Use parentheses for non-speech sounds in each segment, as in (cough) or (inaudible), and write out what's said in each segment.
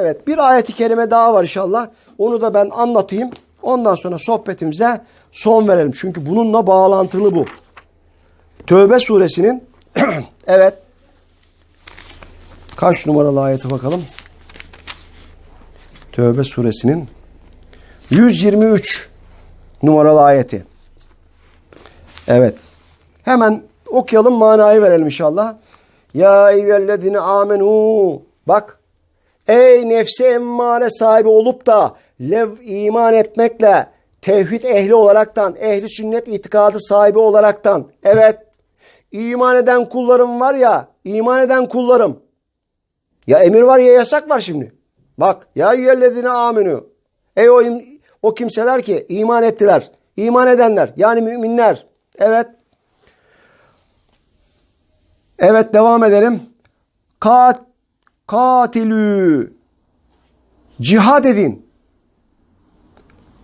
Evet bir ayeti kerime daha var inşallah. Onu da ben anlatayım. Ondan sonra sohbetimize son verelim. Çünkü bununla bağlantılı bu. Tövbe suresinin (clears throat) evet kaç numaralı ayeti bakalım. Tövbe suresinin 123 numaralı ayeti. Evet. Hemen okuyalım manayı verelim inşallah. Ya eyyühellezine amenu. Bak. Ey nefsi emmare sahibi olup da lev iman etmekle tevhid ehli olaraktan, ehli sünnet itikadı sahibi olaraktan. Evet. iman eden kullarım var ya, iman eden kullarım. Ya emir var ya yasak var şimdi. Bak ya eyyühellezine amenu. Ey o, o kimseler ki iman ettiler. İman edenler yani müminler. Evet. Evet devam edelim. Kat, katilü. Cihad edin.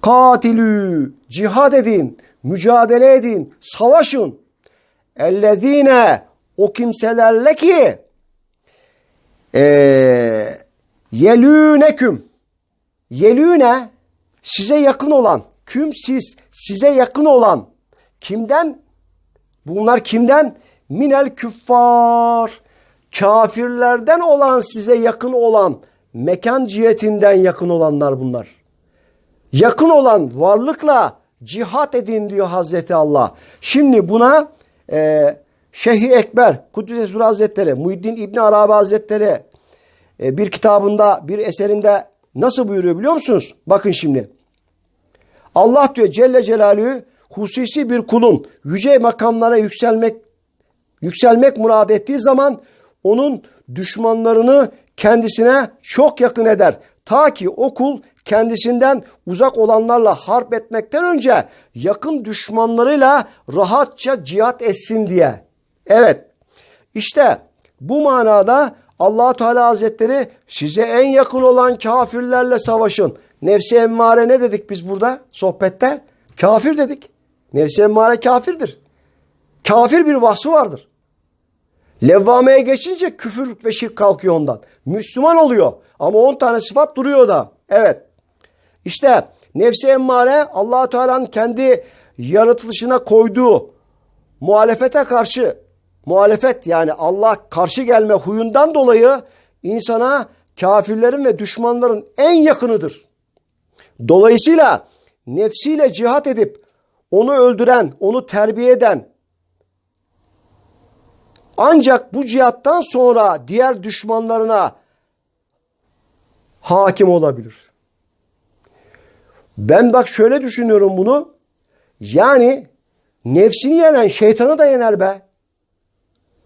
Katilü. Cihad edin. Mücadele edin. Savaşın. Ellezine. O kimselerle ki eee yelüneküm. Yelüne size yakın olan. Küm siz size yakın olan. Kimden? Bunlar kimden? Minel küffar. Kafirlerden olan size yakın olan. Mekan cihetinden yakın olanlar bunlar. Yakın olan varlıkla cihat edin diyor Hazreti Allah. Şimdi buna e, Şeyh-i Ekber, Kudüs Hazretleri, Muhiddin İbni Arabi Hazretleri e, bir kitabında, bir eserinde nasıl buyuruyor biliyor musunuz? Bakın şimdi. Allah diyor Celle Celaluhu hususi bir kulun yüce makamlara yükselmek yükselmek murad ettiği zaman onun düşmanlarını kendisine çok yakın eder. Ta ki o kul kendisinden uzak olanlarla harp etmekten önce yakın düşmanlarıyla rahatça cihat etsin diye. Evet. İşte bu manada allah Teala Hazretleri size en yakın olan kafirlerle savaşın. Nefsi emmare ne dedik biz burada sohbette? Kafir dedik. Nefsi emmare kafirdir. Kafir bir vasfı vardır. Levvameye geçince küfür ve şirk kalkıyor ondan. Müslüman oluyor ama 10 tane sıfat duruyor da. Evet. İşte nefsi emmare allah Teala'nın kendi yaratılışına koyduğu muhalefete karşı muhalefet yani Allah karşı gelme huyundan dolayı insana kafirlerin ve düşmanların en yakınıdır. Dolayısıyla nefsiyle cihat edip onu öldüren, onu terbiye eden ancak bu cihattan sonra diğer düşmanlarına hakim olabilir. Ben bak şöyle düşünüyorum bunu. Yani nefsini yenen şeytanı da yener be.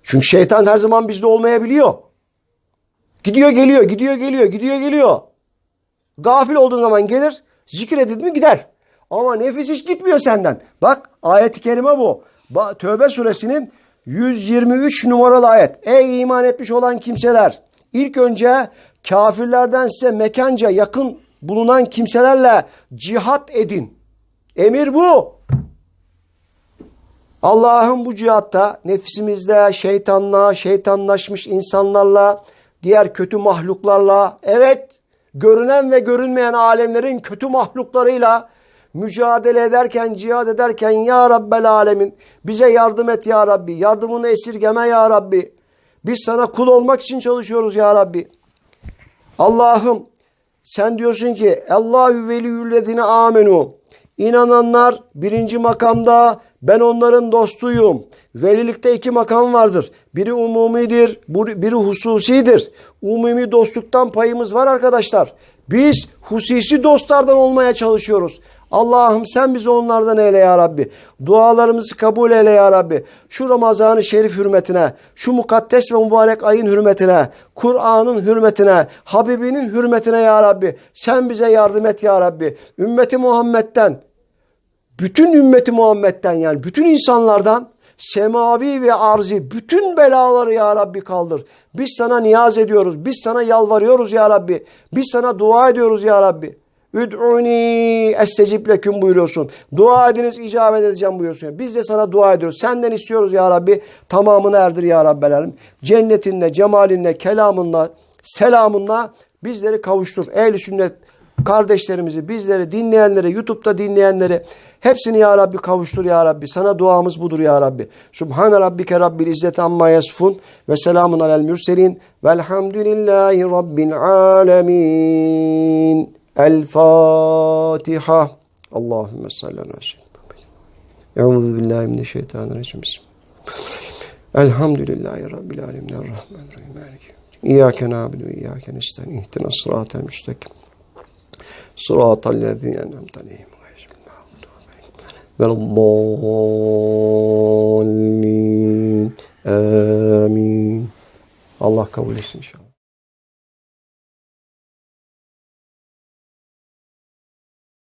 Çünkü şeytan her zaman bizde olmayabiliyor. Gidiyor geliyor, gidiyor geliyor, gidiyor geliyor. Gafil olduğun zaman gelir, zikredildi mi gider. Ama nefis hiç gitmiyor senden. Bak ayet-i kerime bu. Tövbe suresinin 123 numaralı ayet. Ey iman etmiş olan kimseler. İlk önce kafirlerden size mekanca yakın bulunan kimselerle cihat edin. Emir bu. Allah'ın bu cihatta nefsimizle, şeytanla, şeytanlaşmış insanlarla, diğer kötü mahluklarla, evet görünen ve görünmeyen alemlerin kötü mahluklarıyla mücadele ederken, cihad ederken Ya Rabbel Alemin bize yardım et Ya Rabbi. Yardımını esirgeme Ya Rabbi. Biz sana kul olmak için çalışıyoruz Ya Rabbi. Allah'ım sen diyorsun ki Allahu veliyyüllezine amenu. İnananlar birinci makamda ben onların dostuyum. Velilikte iki makam vardır. Biri umumidir, biri hususidir. Umumi dostluktan payımız var arkadaşlar. Biz hususi dostlardan olmaya çalışıyoruz. Allah'ım sen bizi onlardan eyle ya Rabbi. Dualarımızı kabul eyle ya Rabbi. Şu Ramazan-ı Şerif hürmetine, şu mukaddes ve mübarek ayın hürmetine, Kur'an'ın hürmetine, Habibinin hürmetine ya Rabbi. Sen bize yardım et ya Rabbi. Ümmeti Muhammed'den, bütün ümmeti Muhammed'den yani bütün insanlardan semavi ve arzi bütün belaları ya Rabbi kaldır. Biz sana niyaz ediyoruz. Biz sana yalvarıyoruz ya Rabbi. Biz sana dua ediyoruz ya Rabbi. Üd'uni estecib leküm buyuruyorsun. Dua ediniz icabet edeceğim buyuruyorsun. Biz de sana dua ediyoruz. Senden istiyoruz ya Rabbi. Tamamını erdir ya Rabbel Alem. Cennetinle, cemalinle, kelamınla, selamınla bizleri kavuştur. Ehl-i sünnet kardeşlerimizi, bizleri, dinleyenleri, YouTube'da dinleyenleri hepsini ya Rabbi kavuştur ya Rabbi. Sana duamız budur ya Rabbi. Subhane Rabbike Rabbil İzzet Amma Yasfun ve selamun alel mürselin velhamdülillahi Rabbil Alemin. El Fatiha. Allahümme salli ala Euzu billahi mineşşeytanirracim. Elhamdülillahi Rabbil alemin. Errahmanirrahim. Maliki. İyyâke nâbudu ve iyyâke nestaîn. İhdina sıratal müstakim. Sıratal lezîne en'amte aleyhim. Ve'd-dâllîn. Amin. Allah kabul etsin inşallah.